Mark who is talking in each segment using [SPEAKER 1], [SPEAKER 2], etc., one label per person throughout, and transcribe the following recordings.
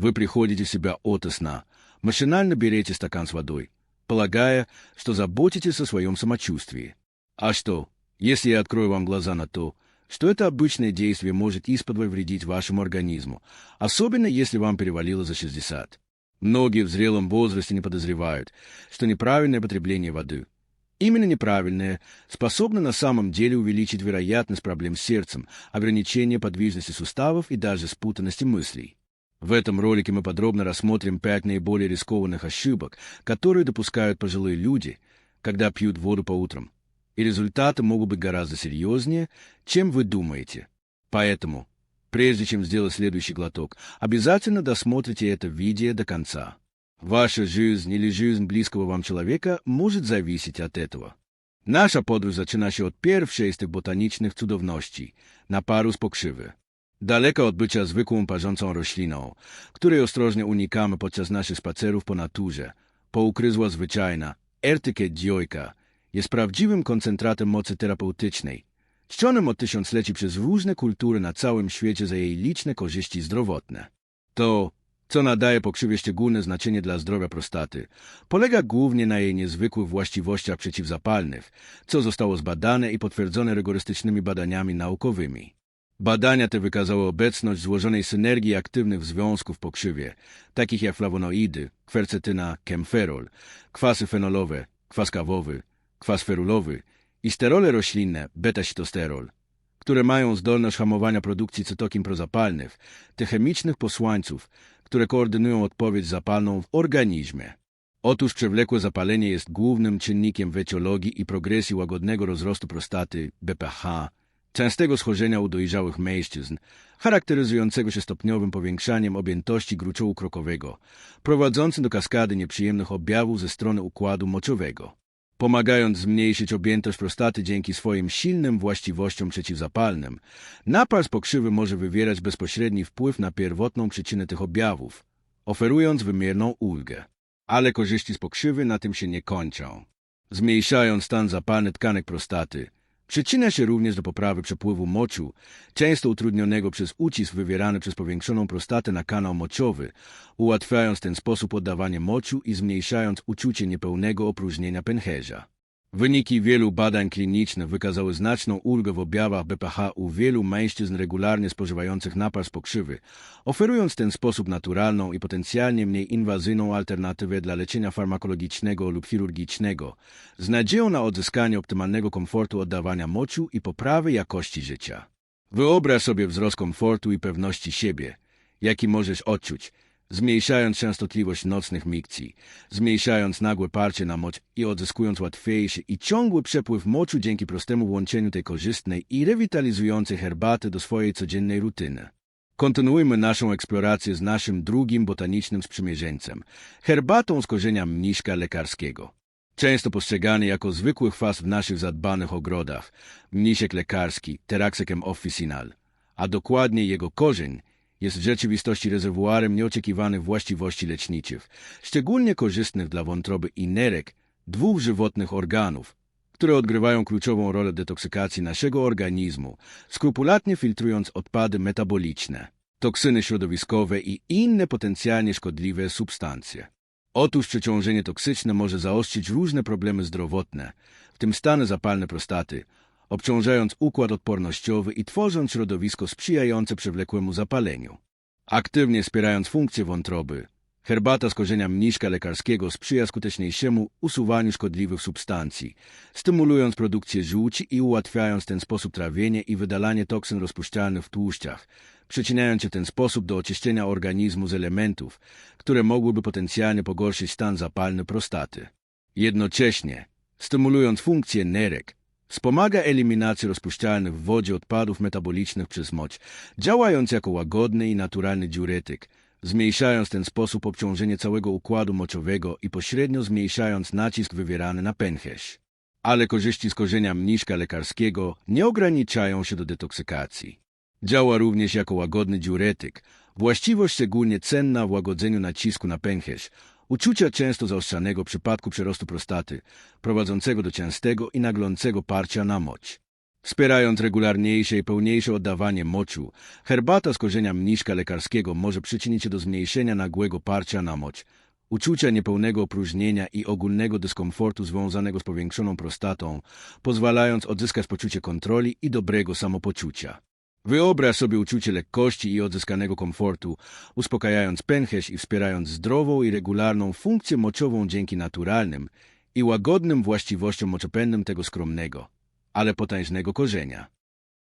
[SPEAKER 1] Вы приходите в себя ото сна, машинально берете стакан с водой, полагая, что заботитесь о своем самочувствии. А что, если я открою вам глаза на то, что это обычное действие может исподволь вредить вашему организму, особенно если вам перевалило за 60. Многие в зрелом возрасте не подозревают, что неправильное потребление воды, именно неправильное, способно на самом деле увеличить вероятность проблем с сердцем, ограничения подвижности суставов и даже спутанности мыслей. В этом ролике мы подробно рассмотрим пять наиболее рискованных ошибок, которые допускают пожилые люди, когда пьют воду по утрам и результаты могут быть гораздо серьезнее, чем вы думаете. Поэтому, прежде чем сделать следующий глоток, обязательно досмотрите это видео до конца. Ваша жизнь или жизнь близкого вам человека может зависеть от этого. Nasza podróż zaczyna się od pierwszej z tych botanicznych cudowności, naparu z pokrzywy. Daleko od bycia zwykłą parzącą rośliną, której ostrożnie unikamy podczas naszych spacerów po naturze, poukryzła zwyczajna, ertykę dziojka, jest prawdziwym koncentratem mocy terapeutycznej, czczonym od tysiącleci przez różne kultury na całym świecie za jej liczne korzyści zdrowotne. To, co nadaje pokrzywie szczególne znaczenie dla zdrowia prostaty, polega głównie na jej niezwykłych właściwościach przeciwzapalnych, co zostało zbadane i potwierdzone rygorystycznymi badaniami naukowymi. Badania te wykazały obecność złożonej synergii aktywnych związków w pokrzywie, takich jak flawonoidy, kwercetyna, kemferol, kwasy fenolowe, kwas kawowy, kwas ferulowy i sterole roślinne, beta-sitosterol, które mają zdolność hamowania produkcji cytokin prozapalnych, tych chemicznych posłańców, które koordynują odpowiedź zapalną w organizmie. Otóż przewlekłe zapalenie jest głównym czynnikiem w etiologii i progresji łagodnego rozrostu prostaty BPH, częstego schorzenia u dojrzałych mężczyzn, charakteryzującego się stopniowym powiększaniem objętości gruczołu krokowego, prowadzącym do kaskady nieprzyjemnych objawów ze strony układu moczowego pomagając zmniejszyć objętość prostaty dzięki swoim silnym właściwościom przeciwzapalnym. Napar z pokrzywy może wywierać bezpośredni wpływ na pierwotną przyczynę tych objawów, oferując wymierną ulgę. Ale korzyści z pokrzywy na tym się nie kończą. Zmniejszając stan zapalny tkanek prostaty, Przyczynia się również do poprawy przepływu moczu, często utrudnionego przez ucisk wywierany przez powiększoną prostatę na kanał moczowy, ułatwiając ten sposób oddawanie moczu i zmniejszając uczucie niepełnego opróżnienia pęcherza. Wyniki wielu badań klinicznych wykazały znaczną ulgę w objawach BPH u wielu mężczyzn regularnie spożywających napar z pokrzywy, oferując w ten sposób naturalną i potencjalnie mniej inwazyjną alternatywę dla leczenia farmakologicznego lub chirurgicznego, z nadzieją na odzyskanie optymalnego komfortu oddawania moczu i poprawy jakości życia. Wyobraź sobie wzrost komfortu i pewności siebie, jaki możesz odczuć, zmniejszając częstotliwość nocnych mikcji, zmniejszając nagłe parcie na moc i odzyskując łatwiejszy i ciągły przepływ moczu dzięki prostemu łączeniu tej korzystnej i rewitalizującej herbaty do swojej codziennej rutyny. Kontynuujmy naszą eksplorację z naszym drugim botanicznym sprzymierzeńcem, herbatą z korzenia mniszka lekarskiego. Często postrzegany jako zwykły chwas w naszych zadbanych ogrodach, mnisiek lekarski, Teraxecum officinal, a dokładnie jego korzeń jest w rzeczywistości rezerwuarem nieoczekiwanych właściwości leczniczych, szczególnie korzystnych dla wątroby i nerek, dwóch żywotnych organów, które odgrywają kluczową rolę detoksykacji naszego organizmu, skrupulatnie filtrując odpady metaboliczne, toksyny środowiskowe i inne potencjalnie szkodliwe substancje. Otóż przeciążenie toksyczne może zaostrzyć różne problemy zdrowotne, w tym stany zapalne prostaty, obciążając układ odpornościowy i tworząc środowisko sprzyjające przewlekłemu zapaleniu. Aktywnie wspierając funkcję wątroby, herbata z korzenia mniszka lekarskiego sprzyja skuteczniejszemu usuwaniu szkodliwych substancji, stymulując produkcję żółci i ułatwiając w ten sposób trawienie i wydalanie toksyn rozpuszczalnych w tłuszczach, przyczyniając się w ten sposób do oczyszczenia organizmu z elementów, które mogłyby potencjalnie pogorszyć stan zapalny prostaty. Jednocześnie, stymulując funkcję nerek, Wspomaga eliminację rozpuszczalnych w wodzie odpadów metabolicznych przez moć, działając jako łagodny i naturalny diuretyk, zmniejszając w ten sposób obciążenie całego układu moczowego i pośrednio zmniejszając nacisk wywierany na pęcherz. Ale korzyści z korzenia mniszka lekarskiego nie ograniczają się do detoksykacji. Działa również jako łagodny diuretyk, właściwość szczególnie cenna w łagodzeniu nacisku na pęcherz, Uczucia często zaostrzanego w przypadku przerostu prostaty, prowadzącego do częstego i naglącego parcia na moć. Wspierając regularniejsze i pełniejsze oddawanie moczu, herbata z korzenia mniszka lekarskiego może przyczynić się do zmniejszenia nagłego parcia na moć, uczucia niepełnego opróżnienia i ogólnego dyskomfortu związanego z powiększoną prostatą, pozwalając odzyskać poczucie kontroli i dobrego samopoczucia. Wyobraź sobie uczucie lekkości i odzyskanego komfortu, uspokajając pęcherz i wspierając zdrową i regularną funkcję moczową dzięki naturalnym i łagodnym właściwościom moczopędnym tego skromnego, ale potężnego korzenia.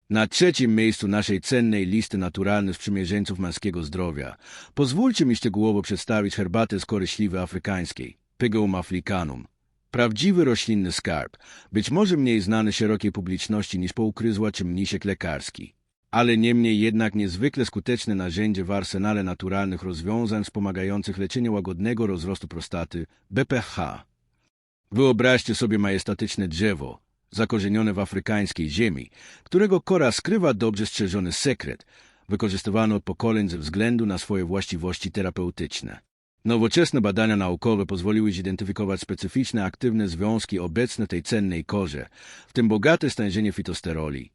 [SPEAKER 1] Na trzecim miejscu naszej cennej listy naturalnych sprzymierzeńców męskiego zdrowia pozwólcie mi szczegółowo przedstawić herbatę z kory śliwy afrykańskiej, Pygeum africanum. Prawdziwy roślinny skarb, być może mniej znany szerokiej publiczności niż poukryzła czy mnisiek lekarski, ale niemniej jednak niezwykle skuteczne narzędzie w arsenale naturalnych rozwiązań wspomagających leczenie łagodnego rozrostu prostaty BPH. Wyobraźcie sobie majestatyczne drzewo, zakorzenione w afrykańskiej ziemi, którego kora skrywa dobrze strzeżony sekret, wykorzystywany od pokoleń ze względu na swoje właściwości terapeutyczne. Nowoczesne badania naukowe pozwoliły zidentyfikować specyficzne aktywne związki obecne tej cennej korze, w tym bogate stężenie fitosteroli,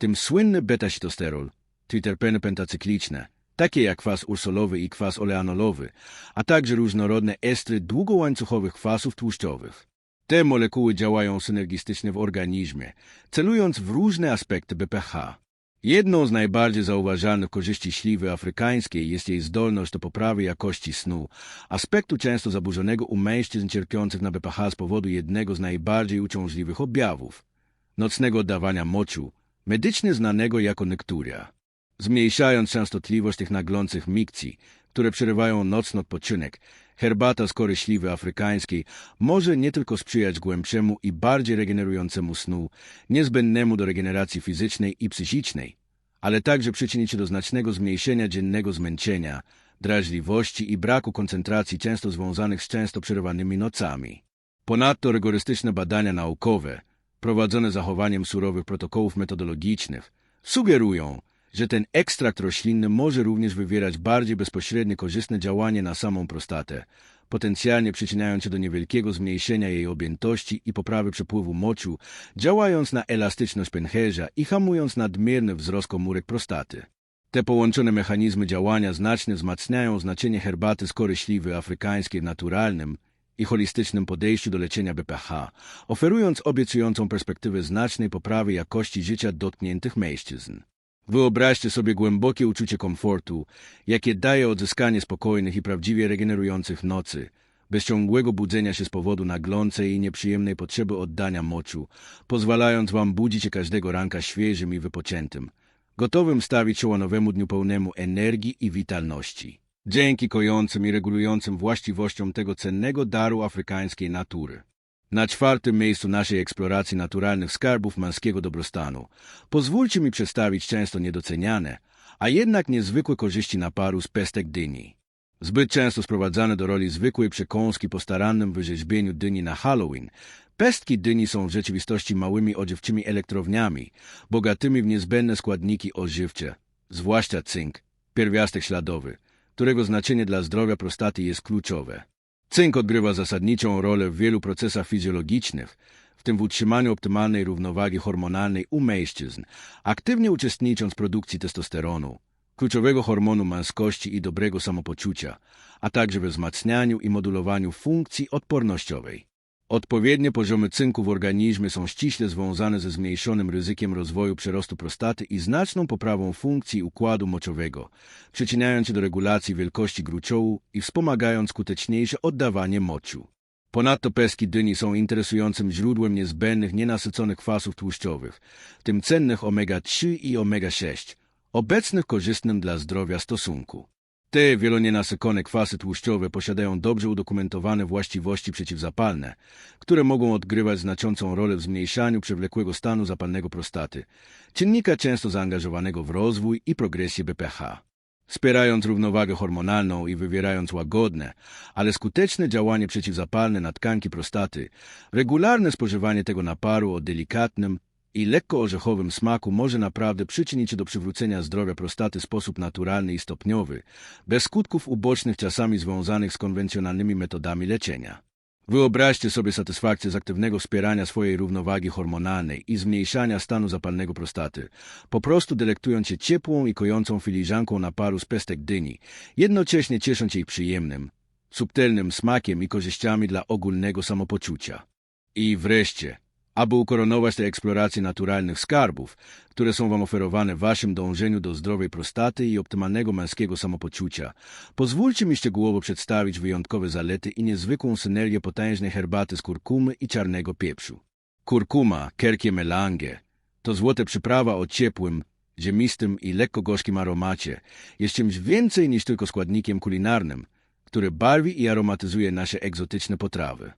[SPEAKER 1] tym słynny beta-sitosterol, triterpeny pentacykliczne, takie jak kwas ursolowy i kwas oleanolowy, a także różnorodne estry długołańcuchowych kwasów tłuszczowych. Te molekuły działają synergistycznie w organizmie, celując w różne aspekty BPH. Jedną z najbardziej zauważalnych korzyści śliwy afrykańskiej jest jej zdolność do poprawy jakości snu, aspektu często zaburzonego u mężczyzn cierpiących na BPH z powodu jednego z najbardziej uciążliwych objawów nocnego oddawania moczu, medycznie znanego jako nekturia. Zmniejszając częstotliwość tych naglących mikcji, które przerywają nocny odpoczynek, herbata z kory śliwy afrykańskiej może nie tylko sprzyjać głębszemu i bardziej regenerującemu snu, niezbędnemu do regeneracji fizycznej i psychicznej, ale także przyczynić się do znacznego zmniejszenia dziennego zmęczenia, drażliwości i braku koncentracji często związanych z często przerywanymi nocami. Ponadto rygorystyczne badania naukowe, prowadzone zachowaniem surowych protokołów metodologicznych, sugerują, że ten ekstrakt roślinny może również wywierać bardziej bezpośrednie korzystne działanie na samą prostatę, potencjalnie przyczyniając się do niewielkiego zmniejszenia jej objętości i poprawy przepływu moczu, działając na elastyczność pęcherza i hamując nadmierny wzrost komórek prostaty. Te połączone mechanizmy działania znacznie wzmacniają znaczenie herbaty z śliwy afrykańskiej w naturalnym i holistycznym podejściu do leczenia BPH, oferując obiecującą perspektywę znacznej poprawy jakości życia dotkniętych mężczyzn. Wyobraźcie sobie głębokie uczucie komfortu, jakie daje odzyskanie spokojnych i prawdziwie regenerujących nocy, bez ciągłego budzenia się z powodu naglącej i nieprzyjemnej potrzeby oddania moczu, pozwalając wam budzić się każdego ranka świeżym i wypoczętym, gotowym stawić czoła nowemu dniu pełnemu energii i witalności. Dzięki kojącym i regulującym właściwościom tego cennego daru afrykańskiej natury. Na czwartym miejscu naszej eksploracji naturalnych skarbów męskiego dobrostanu pozwólcie mi przedstawić często niedoceniane, a jednak niezwykłe korzyści naparu z pestek dyni. Zbyt często sprowadzane do roli zwykłej przekąski po starannym wyrzeźbieniu dyni na Halloween, pestki dyni są w rzeczywistości małymi odziewczymi elektrowniami, bogatymi w niezbędne składniki ożywcze, zwłaszcza cynk, pierwiastek śladowy, którego znaczenie dla zdrowia prostaty jest kluczowe. Cynk odgrywa zasadniczą rolę w wielu procesach fizjologicznych, w tym w utrzymaniu optymalnej równowagi hormonalnej u mężczyzn, aktywnie uczestnicząc w produkcji testosteronu, kluczowego hormonu męskości i dobrego samopoczucia, a także we wzmacnianiu i modulowaniu funkcji odpornościowej. Odpowiednie poziomy cynku w organizmie są ściśle związane ze zmniejszonym ryzykiem rozwoju przerostu prostaty i znaczną poprawą funkcji układu moczowego, przyczyniając się do regulacji wielkości gruczołu i wspomagając skuteczniejsze oddawanie moczu. Ponadto peski dyni są interesującym źródłem niezbędnych nienasyconych kwasów tłuszczowych, tym cennych omega-3 i omega-6, obecnych korzystnym dla zdrowia stosunku. Te wielonienasycone kwasy tłuszczowe posiadają dobrze udokumentowane właściwości przeciwzapalne, które mogą odgrywać znaczącą rolę w zmniejszaniu przewlekłego stanu zapalnego prostaty, czynnika często zaangażowanego w rozwój i progresję BPH. Wspierając równowagę hormonalną i wywierając łagodne, ale skuteczne działanie przeciwzapalne na tkanki prostaty, regularne spożywanie tego naparu o delikatnym, i lekko orzechowym smaku może naprawdę przyczynić się do przywrócenia zdrowia prostaty w sposób naturalny i stopniowy, bez skutków ubocznych czasami związanych z konwencjonalnymi metodami leczenia. Wyobraźcie sobie satysfakcję z aktywnego wspierania swojej równowagi hormonalnej i zmniejszania stanu zapalnego prostaty, po prostu delektując się ciepłą i kojącą filiżanką naparu z pestek dyni, jednocześnie ciesząc jej przyjemnym, subtelnym smakiem i korzyściami dla ogólnego samopoczucia. I wreszcie, aby ukoronować te eksploracje naturalnych skarbów, które są Wam oferowane w Waszym dążeniu do zdrowej prostaty i optymalnego męskiego samopoczucia, pozwólcie mi szczegółowo przedstawić wyjątkowe zalety i niezwykłą synergię potężnej herbaty z kurkumy i czarnego pieprzu. Kurkuma, kerkie melange, to złote przyprawa o ciepłym, ziemistym i lekko gorzkim aromacie, jest czymś więcej niż tylko składnikiem kulinarnym, który barwi i aromatyzuje nasze egzotyczne potrawy.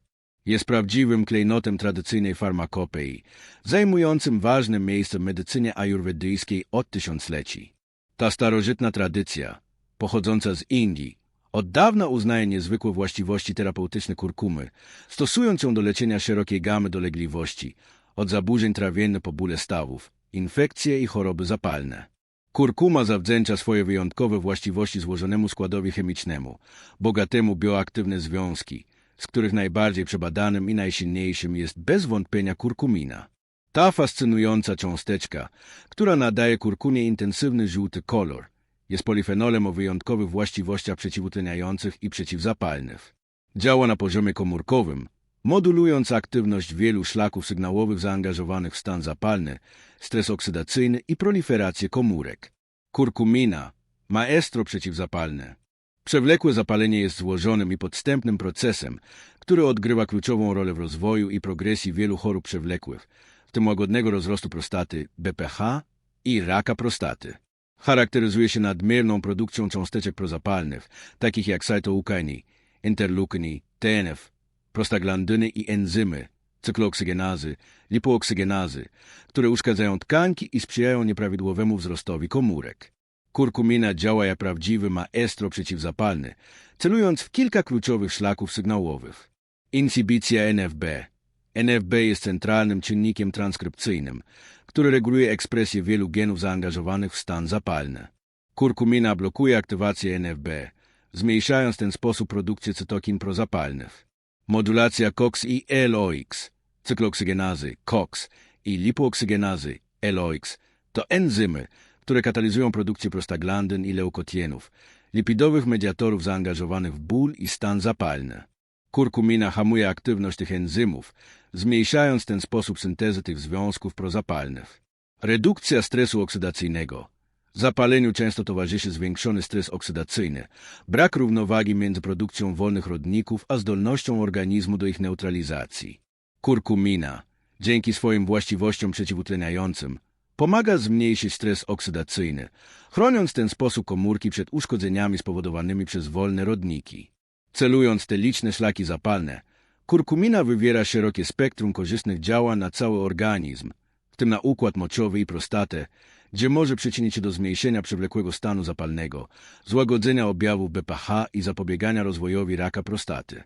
[SPEAKER 1] Jest prawdziwym klejnotem tradycyjnej farmakopei, zajmującym ważne miejsce w medycynie ajurwedyjskiej od tysiącleci. Ta starożytna tradycja, pochodząca z Indii, od dawna uznaje niezwykłe właściwości terapeutyczne kurkumy, stosując ją do leczenia szerokiej gamy dolegliwości, od zaburzeń trawiennych po bóle stawów, infekcje i choroby zapalne. Kurkuma zawdzięcza swoje wyjątkowe właściwości złożonemu składowi chemicznemu, bogatemu bioaktywne związki, z których najbardziej przebadanym i najsilniejszym jest bez wątpienia kurkumina. Ta fascynująca cząsteczka, która nadaje kurkumie intensywny żółty kolor, jest polifenolem o wyjątkowych właściwościach przeciwutleniających i przeciwzapalnych. Działa na poziomie komórkowym, modulując aktywność wielu szlaków sygnałowych zaangażowanych w stan zapalny, stres oksydacyjny i proliferację komórek. Kurkumina, maestro przeciwzapalne, Przewlekłe zapalenie jest złożonym i podstępnym procesem, który odgrywa kluczową rolę w rozwoju i progresji wielu chorób przewlekłych, w tym łagodnego rozrostu prostaty, BPH i raka prostaty. Charakteryzuje się nadmierną produkcją cząsteczek prozapalnych, takich jak cytokiny, interleukiny, TNF, prostaglandyny i enzymy, cykloksygenazy, lipooksygenazy, które uszkadzają tkanki i sprzyjają nieprawidłowemu wzrostowi komórek. Kurkumina działa jak prawdziwy maestro przeciwzapalny, celując w kilka kluczowych szlaków sygnałowych. Inhibicja NFB. NFB jest centralnym czynnikiem transkrypcyjnym, który reguluje ekspresję wielu genów zaangażowanych w stan zapalny. Kurkumina blokuje aktywację NFB, zmniejszając w ten sposób produkcję cytokin prozapalnych. Modulacja COX i LOX, cykloksygenazy COX i lipooksygenazy LOX to enzymy, które katalizują produkcję prostaglandyn i leukotienów, lipidowych mediatorów zaangażowanych w ból i stan zapalny. Kurkumina hamuje aktywność tych enzymów, zmniejszając w ten sposób syntezę tych związków prozapalnych. Redukcja stresu oksydacyjnego. Zapaleniu często towarzyszy zwiększony stres oksydacyjny, brak równowagi między produkcją wolnych rodników a zdolnością organizmu do ich neutralizacji. Kurkumina, dzięki swoim właściwościom przeciwutleniającym, Pomaga zmniejszyć stres oksydacyjny, chroniąc w ten sposób komórki przed uszkodzeniami spowodowanymi przez wolne rodniki. Celując te liczne szlaki zapalne, kurkumina wywiera szerokie spektrum korzystnych działań na cały organizm, w tym na układ moczowy i prostatę, gdzie może przyczynić się do zmniejszenia przewlekłego stanu zapalnego, złagodzenia objawów BPH i zapobiegania rozwojowi raka prostaty.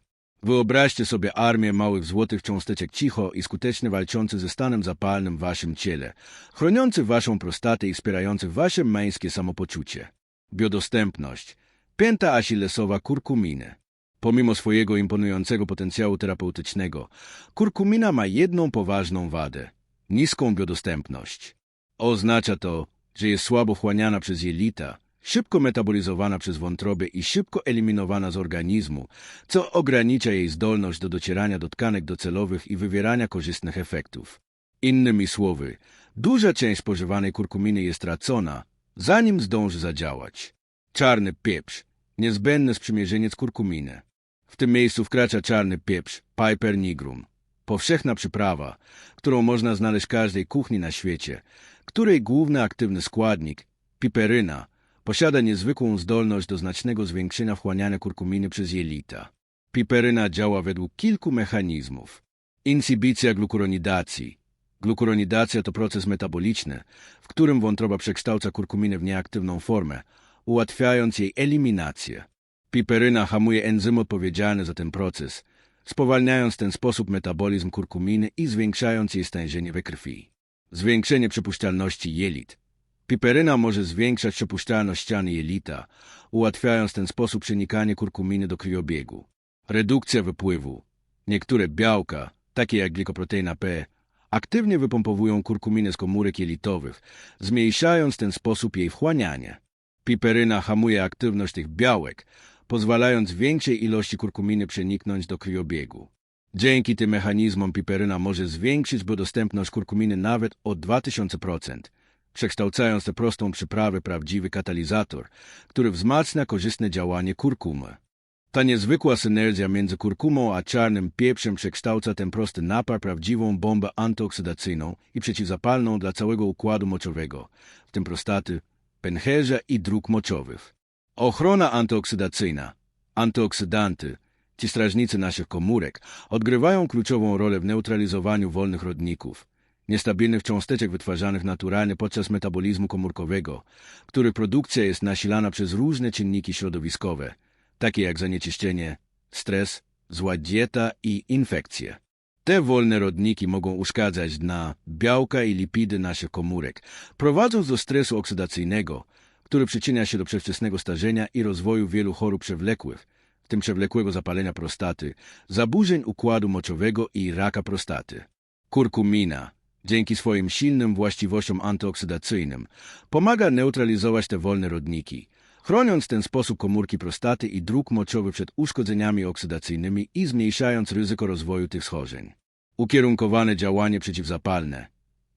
[SPEAKER 1] Wyobraźcie sobie armię małych złotych cząsteczek cicho i skutecznie walczących ze stanem zapalnym w waszym ciele, chroniących waszą prostatę i wspierających wasze męskie samopoczucie. Biodostępność. Pięta achillesowa kurkuminy. Pomimo swojego imponującego potencjału terapeutycznego, kurkumina ma jedną poważną wadę – niską biodostępność. Oznacza to, że jest słabo wchłaniana przez jelita, szybko metabolizowana przez wątrobę i szybko eliminowana z organizmu, co ogranicza jej zdolność do docierania do tkanek docelowych i wywierania korzystnych efektów. Innymi słowy, duża część spożywanej kurkuminy jest tracona, zanim zdąży zadziałać. Czarny pieprz, niezbędny sprzymierzyniec kurkuminy. W tym miejscu wkracza czarny pieprz, Piper nigrum. Powszechna przyprawa, którą można znaleźć w każdej kuchni na świecie, której główny aktywny składnik, piperyna, Posiada niezwykłą zdolność do znacznego zwiększenia wchłaniania kurkuminy przez jelita. Piperyna działa według kilku mechanizmów. Inhibicja glukuronidacji. Glukuronidacja to proces metaboliczny, w którym wątroba przekształca kurkuminę w nieaktywną formę, ułatwiając jej eliminację. Piperyna hamuje enzymy odpowiedzialne za ten proces, spowalniając w ten sposób metabolizm kurkuminy i zwiększając jej stężenie we krwi. Zwiększenie przepuszczalności jelit. Piperyna może zwiększać przepuszczalność ściany jelita, ułatwiając ten sposób przenikanie kurkuminy do krwiobiegu. Redukcja wypływu. Niektóre białka, takie jak glikoproteina P, aktywnie wypompowują kurkuminę z komórek jelitowych, zmniejszając ten sposób jej wchłanianie. Piperyna hamuje aktywność tych białek, pozwalając większej ilości kurkuminy przeniknąć do krwiobiegu. Dzięki tym mechanizmom piperyna może zwiększyć biodostępność kurkuminy nawet o 2000%, przekształcając tę prostą przyprawę prawdziwy katalizator, który wzmacnia korzystne działanie kurkumy. Ta niezwykła synergia między kurkumą a czarnym pieprzem przekształca ten prosty napar prawdziwą bombę antyoksydacyjną i przeciwzapalną dla całego układu moczowego, w tym prostaty, pęcherza i dróg moczowych. Ochrona antyoksydacyjna, antyoksydanty, ci strażnicy naszych komórek, odgrywają kluczową rolę w neutralizowaniu wolnych rodników, niestabilnych cząsteczek wytwarzanych naturalnie podczas metabolizmu komórkowego, których produkcja jest nasilana przez różne czynniki środowiskowe, takie jak zanieczyszczenie, stres, zła dieta i infekcje. Te wolne rodniki mogą uszkadzać dna, białka i lipidy naszych komórek, prowadząc do stresu oksydacyjnego, który przyczynia się do przedwczesnego starzenia i rozwoju wielu chorób przewlekłych, w tym przewlekłego zapalenia prostaty, zaburzeń układu moczowego i raka prostaty. Kurkumina, dzięki swoim silnym właściwościom antyoksydacyjnym, pomaga neutralizować te wolne rodniki, chroniąc w ten sposób komórki prostaty i dróg moczowych przed uszkodzeniami oksydacyjnymi i zmniejszając ryzyko rozwoju tych schorzeń. Ukierunkowane działanie przeciwzapalne.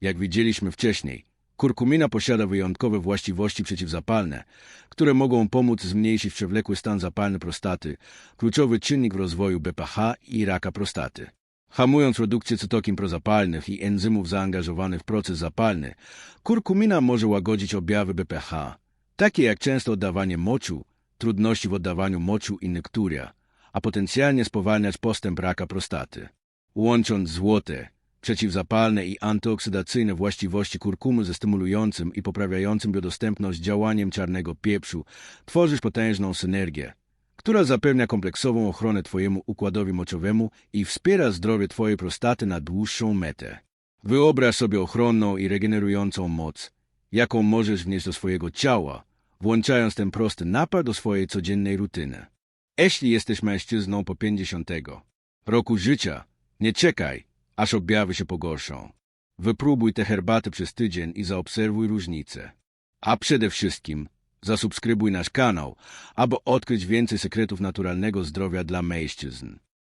[SPEAKER 1] Jak widzieliśmy wcześniej, kurkumina posiada wyjątkowe właściwości przeciwzapalne, które mogą pomóc zmniejszyć przewlekły stan zapalny prostaty, kluczowy czynnik w rozwoju BPH i raka prostaty. Hamując produkcję cytokin prozapalnych i enzymów zaangażowanych w proces zapalny, kurkumina może łagodzić objawy BPH, takie jak częste oddawanie moczu, trudności w oddawaniu moczu i nekturia, a potencjalnie spowalniać postęp raka prostaty. Łącząc złote, przeciwzapalne i antyoksydacyjne właściwości kurkumy ze stymulującym i poprawiającym biodostępność działaniem czarnego pieprzu, tworzysz potężną synergię, która zapewnia kompleksową ochronę Twojemu układowi moczowemu i wspiera zdrowie Twojej prostaty na dłuższą metę. Wyobraź sobie ochronną i regenerującą moc, jaką możesz wnieść do swojego ciała, włączając ten prosty napad do swojej codziennej rutyny. Jeśli jesteś mężczyzną po 50 roku życia, nie czekaj, aż objawy się pogorszą. Wypróbuj tę herbatę przez tydzień i zaobserwuj różnicę. A przede wszystkim zasubskrybuj nasz kanał, aby odkryć więcej sekretów naturalnego zdrowia dla mężczyzn.